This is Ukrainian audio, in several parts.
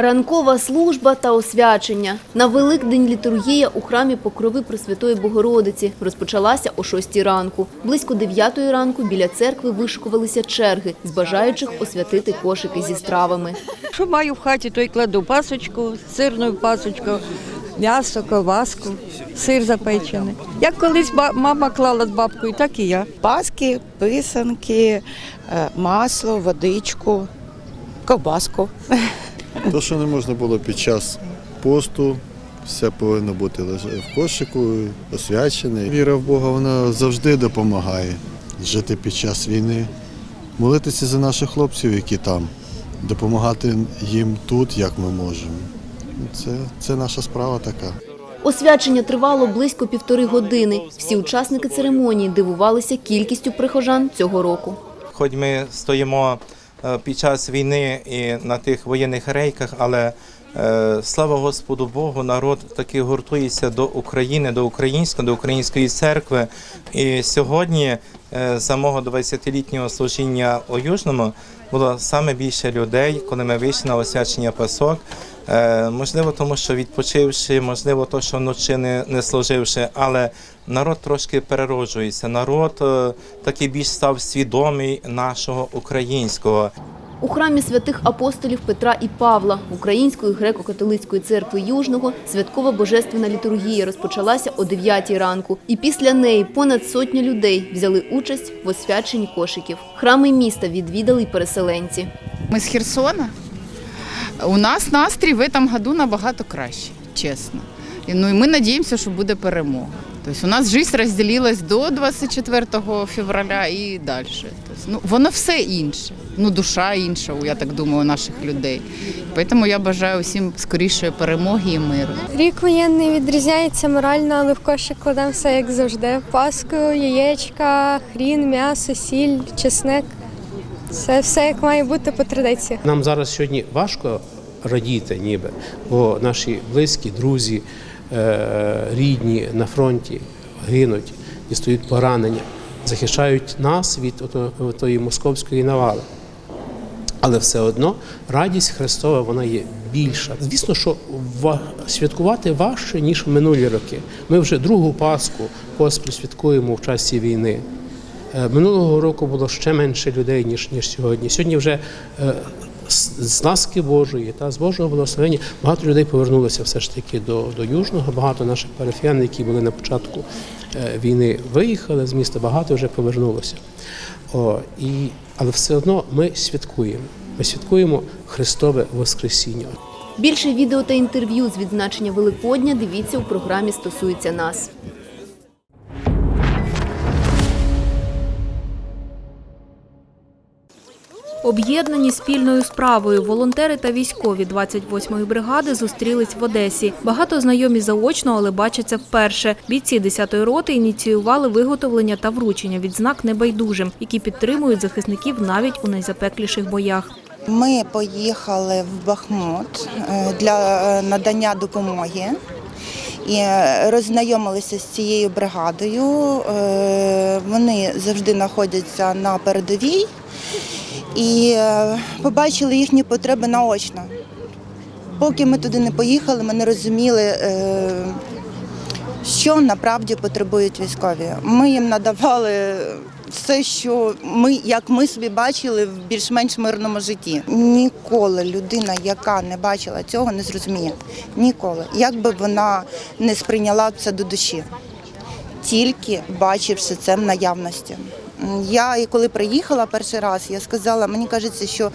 Ранкова служба та освячення. На Великдень літургія у храмі Покрови Пресвятої Богородиці розпочалася о 6 ранку. Близько 9 ранку біля церкви вишикувалися черги з бажаючих освятити кошики зі стравами. Що маю в хаті, то й кладу пасочку, сирну пасочку, м'ясо, ковбаску, сир запечений. Як колись мама клала з бабкою, так і я. Паски, писанки, е, масло, водичку, ковбаску. То, що не можна було під час посту, все повинно бути лише в кошику, освячене. Віра в Бога вона завжди допомагає жити під час війни, молитися за наших хлопців, які там, допомагати їм тут, як ми можемо. Це, це наша справа така. Освячення тривало близько півтори години. Всі учасники церемонії дивувалися кількістю прихожан цього року. Хоч ми стоїмо під час війни і на тих воєнних рейках, але е, слава Господу Богу, народ таки гуртується до України, до українського, до української церкви. І сьогодні, е, за мого 20-літнього служіння у Южному, було саме більше людей, коли ми вийшли на освячення пасок. Е, Можливо, тому що відпочивши, можливо, то, що вночі не, не служивши, але народ трошки перероджується. Народ е, такий більш став свідомий нашого українського. У храмі святих апостолів Петра і Павла Української греко-католицької церкви Южного святкова божественна літургія розпочалася о 9 ранку. І після неї понад сотня людей взяли участь в освяченні кошиків. Храми міста відвідали й переселенці. Ми з Херсона. У нас настрій в цьому году набагато краще, чесно. Ну і ми сподіваємося, що буде перемога. Тобто у нас життя розділилась до 24 февраля і далі. Тобто, ну, воно все інше. Ну, душа інша, я так думаю, наших людей. Тому я бажаю усім скорішої перемоги і миру. Рік воєнний відрізняється морально, але в кошик кладемо все як завжди. Паску, яєчка, хрін, м'ясо, сіль, чесник. Це все як має бути по традиції. Нам зараз сьогодні важко радіти, ніби, бо наші близькі, друзі, рідні на фронті гинуть, дістають поранення, захищають нас від тої московської навали. Але все одно радість Христова вона є більша. Звісно, що святкувати важче, ніж в минулі роки. Ми вже другу Пасху поспіль святкуємо в часі війни. Е, Минулого року було ще менше людей, ніж, ніж сьогодні. Сьогодні вже е, з ласки Божої та з Божого благословення багато людей повернулося все ж таки до, до Южного. Багато наших парафіян, які були на початку е, війни, виїхали з міста, багато вже повернулося. О, і, але все одно ми святкуємо. Ми святкуємо Христове Воскресіння. Більше відео та інтерв'ю з відзначення Великодня дивіться у програмі «Стосується нас». Об'єднані спільною справою волонтери та військові 28-ї бригади зустрілись в Одесі. Багато знайомі заочно, але бачаться вперше. Бійці 10-ї роти ініціювали виготовлення та вручення відзнак небайдужим, які підтримують захисників навіть у найзапекліших боях. Ми поїхали в Бахмут е, для е, надання допомоги і е, роззнайомилися з цією бригадою. Вони завжди знаходяться на передовій і е, побачили їхні потреби наочно. Поки ми туди не поїхали, ми не розуміли, е, що направді потребують військові. Ми їм надавали все, що ми, як ми собі бачили в більш-менш мирному житті. Ніколи людина, яка не бачила цього, не зрозуміє. Ніколи. Як би вона не сприйняла це до душі. Тільки бачивши це в наявності. Я і коли приїхала перший раз, я сказала, мені кажеться, що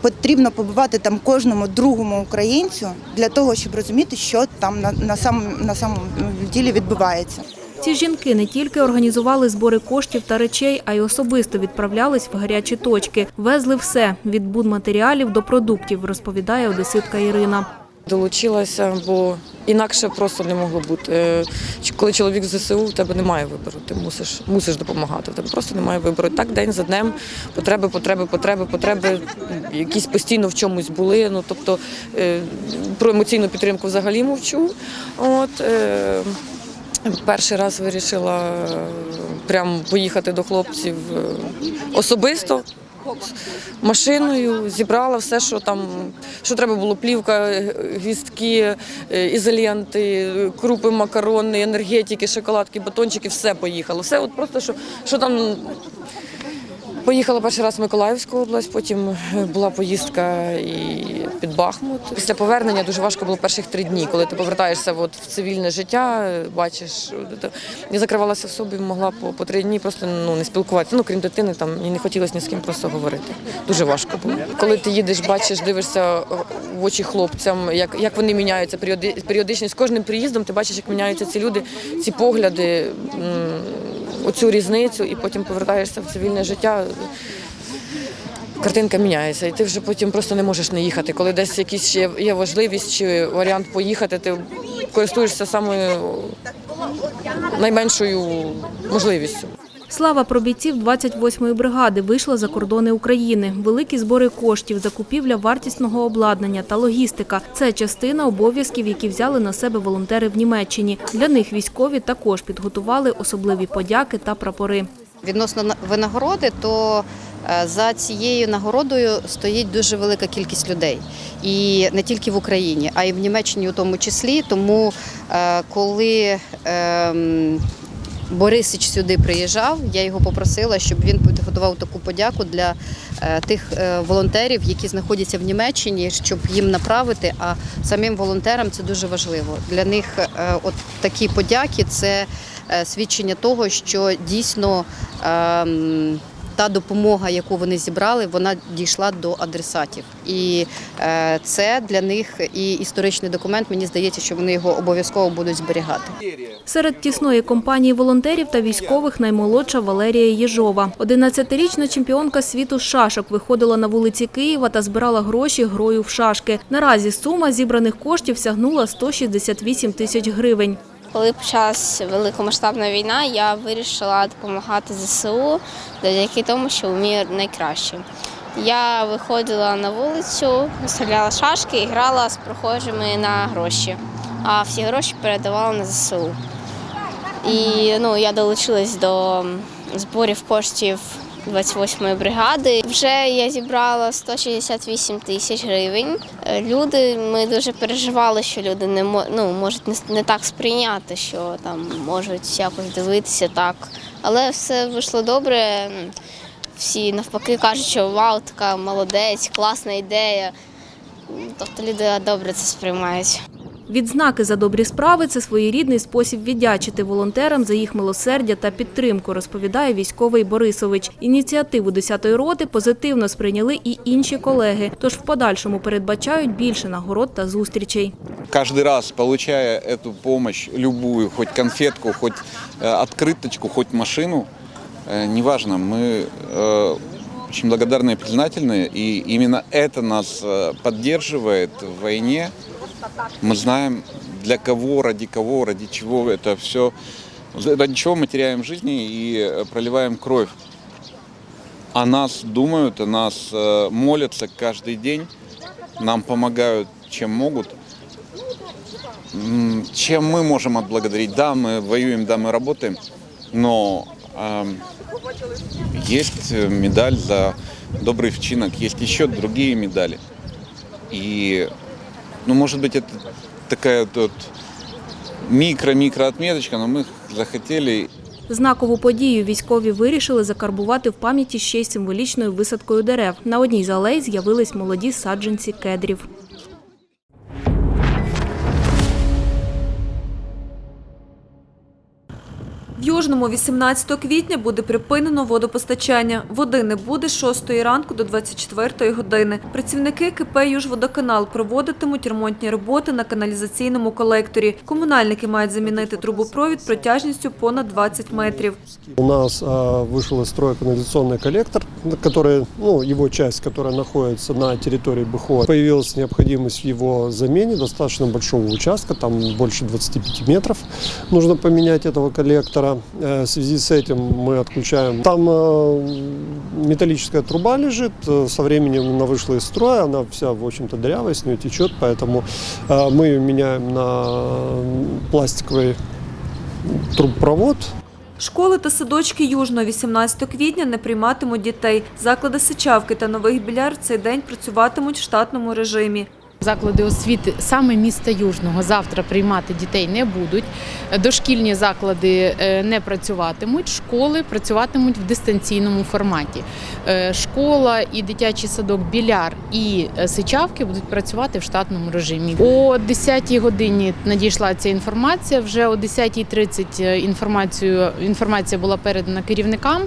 потрібно побувати там кожному другому українцю для того, щоб розуміти, що там на, на, сам, на самому ділі відбувається. Ці жінки не тільки організували збори коштів та речей, а й особисто відправлялись в гарячі точки. Везли все від будматеріалів до продуктів, розповідає одеситка Ірина. Долучилася, бо інакше просто не могло бути. Е, Коли чоловік з ЗСУ, в тебе немає вибору. Ти мусиш, мусиш допомагати. В тебе просто немає вибору. Так день за днем потреби, потреби, потреби, потреби якісь постійно в чомусь були. Ну тобто е, про емоційну підтримку взагалі мовчу. От е, перший раз вирішила прям поїхати до хлопців особисто. Машиною, зібрала все, що там, що треба було, плівка, гвістки, гвіздки, е, крупи, макарони, енергетики, шоколадки, батончики, все поїхало. Все от просто, що, що там Поїхала перший раз в Миколаївську область, потім е, була поїздка і під Бахмут. Після повернення дуже важко було перших три дні, коли ти повертаєшся от в цивільне життя, бачиш. Я закривалася в собі, могла по, по три дні просто ну, не спілкуватися. Ну, крім дитини, там мені не хотілося ні з ким просто говорити. Дуже важко було. Коли ти їдеш, бачиш, дивишся в очі хлопцям, як, як вони міняються періоди, періодично. З кожним приїздом ти бачиш, як міняються ці люди, ці погляди. Оцю різницю і потім повертаєшся в цивільне життя. Картинка міняється, і ти вже потім просто не можеш не їхати. Коли десь якісь є важливість чи варіант поїхати, ти користуєшся самою найменшою можливістю. Слава про бійців 28-ї бригади вийшла за кордони України. Великі збори коштів, закупівля вартісного обладнання та логістика – це частина обов'язків, які взяли на себе волонтери в Німеччині. Для них військові також підготували особливі подяки та прапори. Відносно винагороди, то е, за цією нагородою стоїть дуже велика кількість людей. І не тільки в Україні, а й в Німеччині у тому числі. Тому е, коли ем, Борисич сюди приїжджав, я його попросила, щоб він підготував таку подяку для е, тих е, волонтерів, які знаходяться в Німеччині, щоб їм направити. А самим волонтерам це дуже важливо. Для них е, от такі подяки це свідчення того, що дійсно ем, та допомога, яку вони зібрали, вона дійшла до адресатів. І це для них і історичний документ. Мені здається, що вони його обов'язково будуть зберігати. Серед тісної компанії волонтерів та військових наймолодша Валерія Єжова. 11-річна чемпіонка світу шашок виходила на вулиці Києва та збирала гроші грою в шашки. Наразі сума зібраних коштів сягнула 168 тисяч гривень. Коли почалась великомасштабна війна, я вирішила допомагати ЗСУ завдяки тому, що вмію найкраще. Я виходила на вулицю, виставляла шашки і грала з прохожими на гроші. А всі гроші передавала на ЗСУ. І ну, я долучилась до зборів коштів 28-ї бригади. Вже я зібрала 168 тисяч гривень. Е, Люди, ми дуже переживали, що люди не ну, можуть не, так сприйняти, що там можуть якось дивитися так. Але все вийшло добре. Всі навпаки кажуть, що вау, така молодець, класна ідея. Тобто люди добре це сприймають. Відзнаки за добрі справи – це своєрідний спосіб віддячити волонтерам за їх милосердя та підтримку, розповідає військовий Борисович. Ініціативу 10-ї роти позитивно сприйняли і інші колеги, тож в подальшому передбачають більше нагород та зустрічей. каждый раз, получая эту помощь, любую, хоть конфетку, хоть э, открыточку, хоть машину, э, неважно, мы э, очень благодарны и признательны, и именно это нас э, поддерживает в войне. Мы знаем, для кого, ради кого, ради чего это все, ради чего мы теряем жизни и э, проливаем кровь. О нас думают, о нас э, молятся каждый день, нам помогают, чем могут. Чем мы можем отблагодарить? Да, мы воюем, да, мы работаем, но эм, есть э, медаль за добрый вчинок, есть еще другие медали. И, ну, может быть, это такая вот микро-микро отметочка, но мы захотели Знакову подію військові вирішили закарбувати в пам'яті ще й символічною висадкою дерев. На одній з алей з'явились молоді саджанці кедрів. В Южному 18 квітня буде припинено водопостачання. Води не буде з 6 ранку до 24 години. Працівники КП «Южводоканал» проводитимуть ремонтні роботи на каналізаційному колекторі. Комунальники мають замінити трубопровід протяжністю понад 20 метрів. У нас а, вышел из строя канализационный коллектор, который, ну, его часть, которая находится на территории БХО. Появилась необходимость в его замене достаточно большого участка, там больше 25 метров. Нужно поменять этого коллектора. Э, В связи с этим мы отключаем. Там э, металлическая труба лежит, э, со временем она вышла из строя, она вся, в общем-то, дырявая, с нее течет, поэтому э, мы ее меняем на пластиковый трубопровод, Школи та садочки Южного 18 квітня не прийматимуть дітей. Заклади Сичавки та Нових Біляр в цей день працюватимуть в штатному режимі. Заклади освіти саме міста Южного завтра приймати дітей не будуть. Дошкільні заклади е, не працюватимуть, школи працюватимуть в дистанційному форматі. Е, Школа і дитячий садок Біляр і е, Сичавки будуть працювати в штатному режимі. О 10-й годині надійшла ця інформація. Вже о 10.30 інформацію інформація була передана керівникам.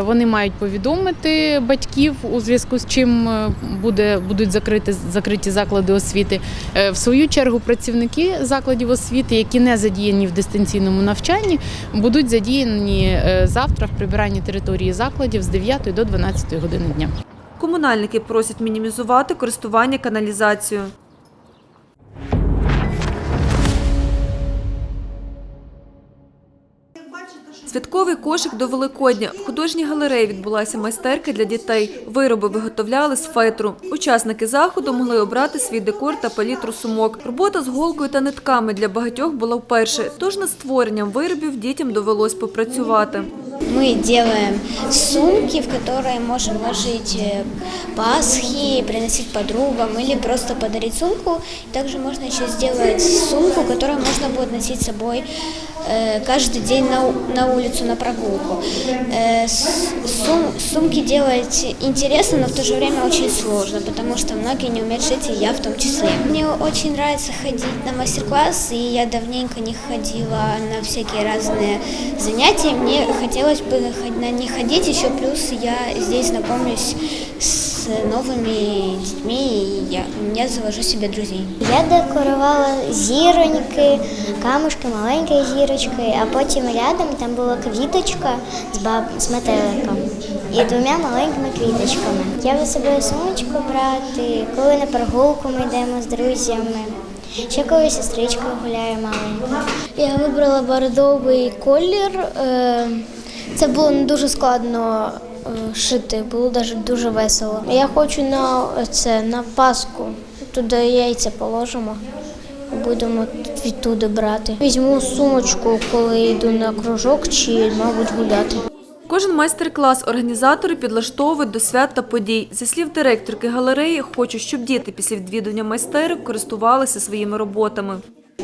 Вони мають повідомити батьків у зв'язку з чим буде будуть закриті закриті заклади освіти. Е, В свою чергу працівники закладів освіти, які не задіяні в дистанційному навчанні, будуть задіяні е, завтра в прибиранні території закладів з 9 до 12 години дня. Комунальники просять мінімізувати користування каналізацією. Святковий кошик до Великодня. В художній галереї відбулася майстерка для дітей. Вироби виготовляли з фетру. Учасники заходу могли обрати свій декор та палітру сумок. Робота з голкою та нитками для багатьох була вперше, тож над створенням виробів дітям довелось попрацювати. Мы делаем сумки, в которые можем ложить э, пасхи, приносить подругам или просто подарить сумку. Также можно еще сделать сумку, которую можно будет носить с собой э, каждый день на, на улицу, на прогулку. Э, сум- сумки делать интересно, но в то же время очень сложно, потому что многие не умеют шить, и я в том числе. Мне очень нравится ходить на мастер-класс, и я давненько не ходила на всякие разные занятия. Мне хотелось бы ход- на них ходить, еще плюс я здесь знакомлюсь с новыми детьми, и я, я завожу себе друзей. Я декорувала зіроньки, камушки, маленькі зірочки, а потім рядом там була квіточка з баб з метеликом і двома маленькими квіточками. Я висобую сумочку брати, коли на прогулку ми йдемо з друзями. Ще коли сестричкою гуляє маленька. Я вибрала бордовий колір. е, Це було не дуже складно е, шити, було навіть дуже весело. Я хочу на це на Пасху. Туди яйця положимо. Будемо відтуди брати. Візьму сумочку, коли йду на кружок чи, мабуть, гуляти. Кожен майстер-клас організатори підлаштовують до свят та подій. Зі слів директорки галереї, хочуть, щоб діти після відвідування майстерок користувалися своїми роботами.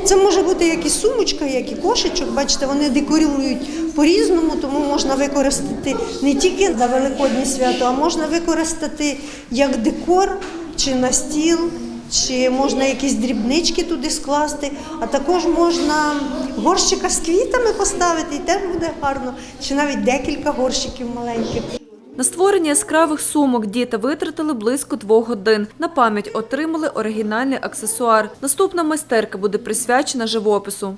Це може бути як і сумочка, як і кошечок. Бачите, вони декорують по-різному, тому можна використати не тільки на Великоднє свято, а можна використати як декор чи на стіл, чи можна якісь дрібнички туди скласти, а також можна горщика з квітами поставити, і теж буде гарно, чи навіть декілька горщиків маленьких. На створення яскравих сумок діти витратили близько двох годин. На пам'ять отримали оригінальний аксесуар. Наступна майстерка буде присвячена живопису.